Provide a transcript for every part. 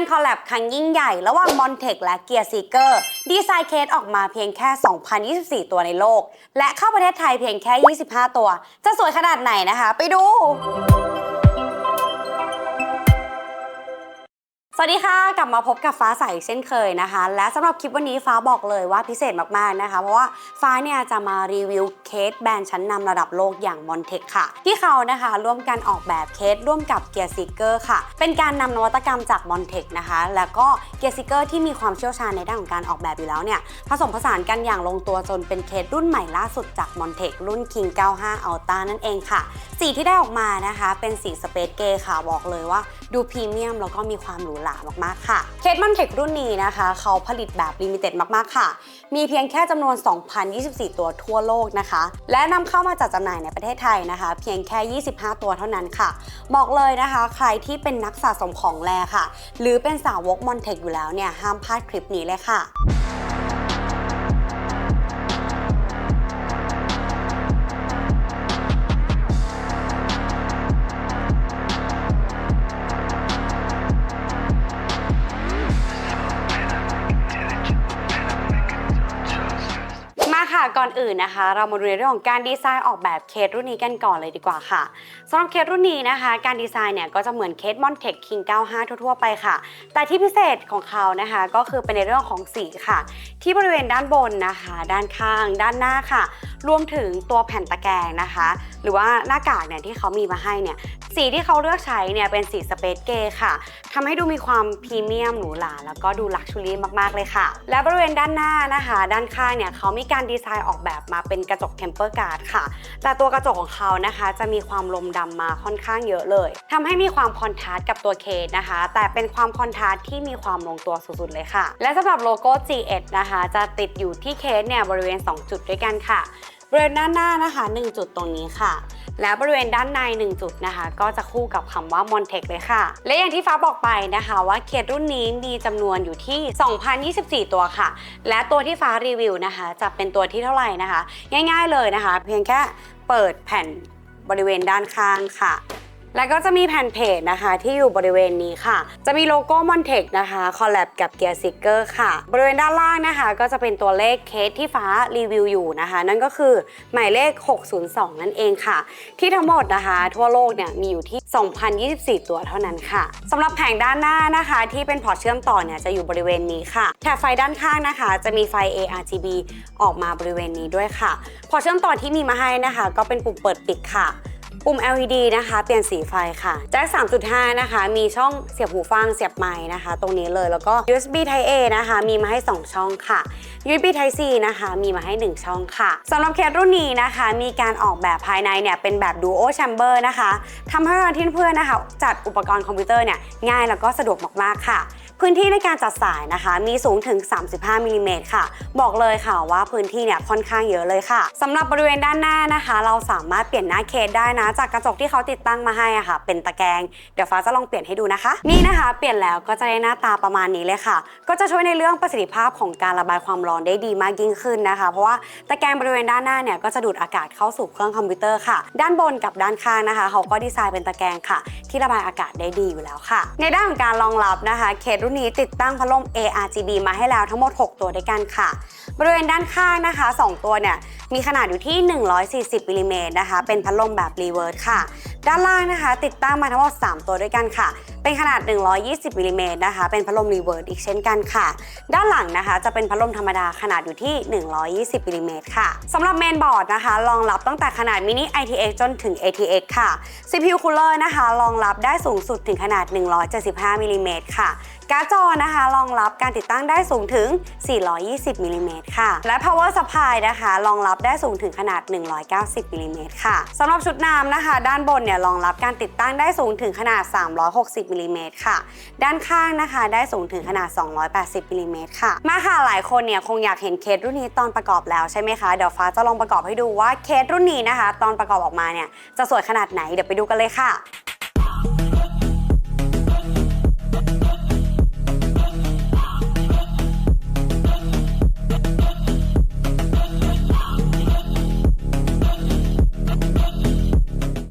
การคอลแลบครั้งยิ่งใหญ่ ระหว่างมอนเทคและเกียร์ซีเกอร์ดีไซน์เคสออกมาเพียงแค่ 2,024 ตัวในโลก และเข้าประเทศไทยเพียงแค่ 25 ตัว จะสวยขนาดไหนนะคะ ไปดู วัสดีค่ะ กลับมาพบกับฟ้าใสอีกเช่นเคยนะคะ และสำหรับคลิปวันนี้ฟ้าบอกเลยว่าพิเศษมากๆนะคะ เพราะว่าฟ้าเนี่ยจะมารีวิวเคสแบรนด์ชั้นนำระดับโลกอย่าง m o n t e c ค่ะ ที่เขานะคะร่วมกันออกแบบเคสร่วมกับเกียร์ซิกเกอร์ค่ะ เป็นการนำนวัตกรรมจาก m o n t e c นะคะ แล้วก็เกียร์ซิกเกอร์ที่มีความเชี่ยวชาญในด้านของการออกแบบอยู่แล้วเนี่ยผสมผสานกันอย่างลงตัวจนเป็นเคสรุ่นใหม่ล่าสุดจาก m o n t e c รุ่น King 95 Ultra นั่นเองค่ะ สีที่ได้ออกมานะคะ เป็นสีสเปซเกย์ค่ะบอกเลยว่า ดูพรีเมียมแล้วก็มีความหรูหรามากๆค่ะเคสมอนเทครุ่นนี้นะคะ เขาผลิตแบบลิมิเต็ดมากๆค่ะ มีเพียงแค่จำนวน 2,024 ตัวทั่วโลกนะคะ และนำเข้ามาจัดจำหน่ายในประเทศไทยนะคะ เพียงแค่ 25 ตัวเท่านั้นค่ะ บอกเลยนะคะ ใครที่เป็นนักสะสมของแรค่ะ หรือเป็นสาวกมอนเทคอยู่แล้วเนี่ยห้ามพลาดคลิปนี้เลยค่ะ ก่อนอื่นนะคะ เรามาดูในเรื่องของการดีไซน์ออกแบบเคสรุ่นนี้กันก่อนเลยดีกว่าค่ะสำหรับเคสรุ่นนี้นะคะ การดีไซน์เนี่ยก็จะเหมือนเคสมอนเทคคิง95 ทั่วๆไปค่ะ แต่ที่พิเศษของเขานะคะก็คือเป็นในเรื่องของสีค่ะ ที่บริเวณด้านบนนะคะ ด้านข้าง ด้านหน้าค่ะ รวมถึงตัวแผ่นตะแกรงนะคะ หรือว่าหน้ากากเนี่ยที่เขามีมาให้เนี่ยสีที่เขาเลือกใช้เนี่ยเป็นสีสเปซเกย์ค่ะทำให้ดูมีความพรีเมียมหรูหราแล้วก็ดูลักชัวรี่มากๆเลยค่ะ และบริเวณด้านหน้านะคะ ด้านข้างเนี่ยเขามีการดีไซน์ออกแบบมาเป็นกระจกเทมเปอร์การ์ดค่ะ แต่ตัวกระจกของเขานะคะ จะมีความลมดำมาค่อนข้างเยอะเลยทำให้มีความคอนทราสต์กับตัวเคสนะคะ แต่เป็นความคอนทราสต์ที่มีความลงตัวสุดๆเลยค่ะ และสำหรับโลโก้ G1 นะคะ จะติดอยู่ที่เคสเนี่ยบริเวณ 2 จุดด้วยกันค่ะ บริเวณด้านหน้านะคะ 1 จุดตรงนี้ค่ะ แล้วบริเวณด้านใน 1 จุดนะคะ ก็จะคู่กับคำว่า Montech เลยค่ะ และอย่างที่ฟ้าบอกไปนะคะว่าเคสรุ่นนี้มีจำนวนอยู่ที่ 2,024 ตัวค่ะ และตัวที่ฟ้ารีวิวนะคะ จะเป็นตัวที่เท่าไหร่นะคะ ง่ายๆเลยนะคะ เพียงแค่เปิดแผ่นบริเวณด้านข้างค่ะ แล้วก็จะมีแผ่นเพจนะคะที่อยู่บริเวณนี้ค่ะ จะมีโลโก้ Montec นะคะคอลแลบกับ Gear Seeker ค่ะ บริเวณด้านล่างนะคะ ก็จะเป็นตัวเลขเคสที่ฟ้ารีวิวอยู่นะคะ นั่นก็คือหมายเลข 602 นั่นเองค่ะ ที่ทั้งหมดนะคะ ทั่วโลกเนี่ยมีอยู่ที่ 2,024 ตัวเท่านั้นค่ะสำหรับแผงด้านหน้านะคะ ที่เป็นพอร์ตเชื่อมต่อเนี่ยจะอยู่บริเวณนี้ค่ะแถบไฟด้านข้างนะคะ จะมีไฟ ARGB ออกมาบริเวณนี้ด้วยค่ะ พอร์ตเชื่อมต่อที่มีมาให้นะคะ ก็เป็นปุ่มเปิดปิดค่ะ ปุ่ม LED นะคะ เปลี่ยนสีไฟค่ะ แจ็ค 3.5 นะคะ มีช่องเสียบหูฟัง เสียบไม้นะคะ ตรงนี้เลย แล้วก็ USB Type A นะคะ มีมาให้ 2 ช่องค่ะ USB Type C นะคะ มีมาให้ 1 ช่องค่ะสำหรับเคสรุ่นนี้นะคะ มีการออกแบบภายในเนี่ย เป็นแบบ Duo Chamber นะคะทำให้เราที่เพื่อนนะคะ จัดอุปกรณ์คอมพิวเตอร์เนี่ย ง่ายแล้วก็สะดวกมากๆค่ะ พื้นที่ในการจัดสายนะคะ มีสูงถึง 35มิลลิเมตรค่ะ บอกเลยค่ะว่าพื้นที่เนี่ยค่อนข้างเยอะเลยค่ะสำหรับบริเวณด้านหน้านะคะ เราสามารถเปลี่ยนหน้าเคสได้นะ จากกระจกที่เขาติดตั้งมาให้อะค่ะ เป็นตะแกรงเดี๋ยวฟ้าจะลองเปลี่ยนให้ดูนะคะ นี่นะคะ เปลี่ยนแล้วก็จะได้หน้าตาประมาณนี้เลยค่ะ ก็จะช่วยในเรื่องประสิทธิภาพของการระบายความร้อนได้ดีมากยิ่งขึ้นนะคะ เพราะว่าตะแกรงบริเวณด้านหน้าเนี่ยก็จะดูดอากาศเข้าสู่เครื่องคอมพิวเตอร์ค่ะ ด้านบนกับด้านข้างนะคะ เขาก็ดีไซน์เป็นตะแกรงค่ะ ที่ระบายอากาศได้ดีอยู่แล้วค่ะ ในด้านของการรองรับนะคะ เคสรุ่นนี้ติดตั้งพัดลม ARGB มาให้แล้วทั้งหมด 6 ตัวด้วยกันค่ะ บริเวณด้านข้างนะคะ 2 ตัวเนี่ยมีขนาดอยู่ที่ 140มิลลิเมตรนะคะ เป็นพัดลมแบบรีเวิร์สค่ะ ด้านล่างนะคะ ติดตั้งมาทั้งหมด 3 ตัวด้วยกันค่ะเป็นขนาด 120มิลลิเมตรนะคะ เป็นพัดลมรีเวิร์สอีกเช่นกันค่ะ ด้านหลังนะคะ จะเป็นพัดลมธรรมดาขนาดอยู่ที่ 120มิลลิเมตรค่ะสำหรับเมนบอร์ดนะคะ รองรับตั้งแต่ขนาดมินิ ITX จนถึง ATX ค่ะ CPU Cooler นะคะ รองรับได้สูงสุดถึงขนาด 175มิลลิเมตรค่ะการ์ดจอนะคะรองรับการติดตั้งได้สูงถึง 420มิลลิเมตรค่ะ และ power supply นะคะรองรับได้สูงถึงขนาด 190มิลลิเมตรค่ะสำหรับชุดน้ำนะคะ ด้านบนเนี่ยรองรับการติดตั้งได้สูงถึงขนาด 360มิลิเมตรค่ะ ด้านข้างนะคะ ได้สูงถึงขนาด 280มิลลิเมตรค่ะ มาค่ะหลายคนเนี่ยคงอยากเห็นเคสรุ่นนี้ตอนประกอบแล้วใช่ไหมคะ เดี๋ยวฟ้าจะลองประกอบให้ดูว่าเคสรุ่นนี้นะคะ ตอนประกอบออกมาเนี่ยจะสวยขนาดไหนเดี๋ยวไปดูกันเลยค่ะ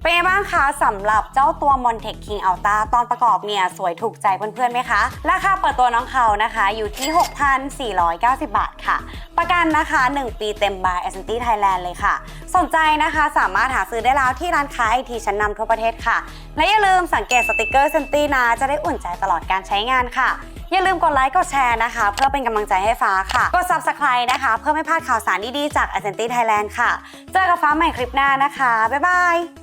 เป็นไงบ้างคะสำหรับเจ้าตัว Montec King Alta ตอนประกอบเนี่ยสวยถูกใจเพื่อนๆไหมคะ ราคาเปิดตัวน้องเขานะคะ อยู่ที่ 6,490 บาทค่ะ ประกันนะคะ 1 ปีเต็มบาย a s c e n t y Thailand เลยค่ะ สนใจนะคะสามารถหาซื้อได้แล้วที่ร้านค้าไอทีชั้นนำทั่วประเทศค่ะ และอย่าลืมสังเกตสติกเกอร์เซนตี้นะจะได้อุ่นใจตลอดการใช้งานค่ะอย่าลืมกดไลค์กดแชร์นะคะ เพื่อเป็นกำลังใจให้ฟ้าค่ะ กด subscribe นะคะ เพื่อไม่พลาดข่าวสารดี ๆ จาก a s c e n t y Thailand ค่ะ เจอกับฟ้าใหม่คลิปหน้านะคะ บ๊ายบาย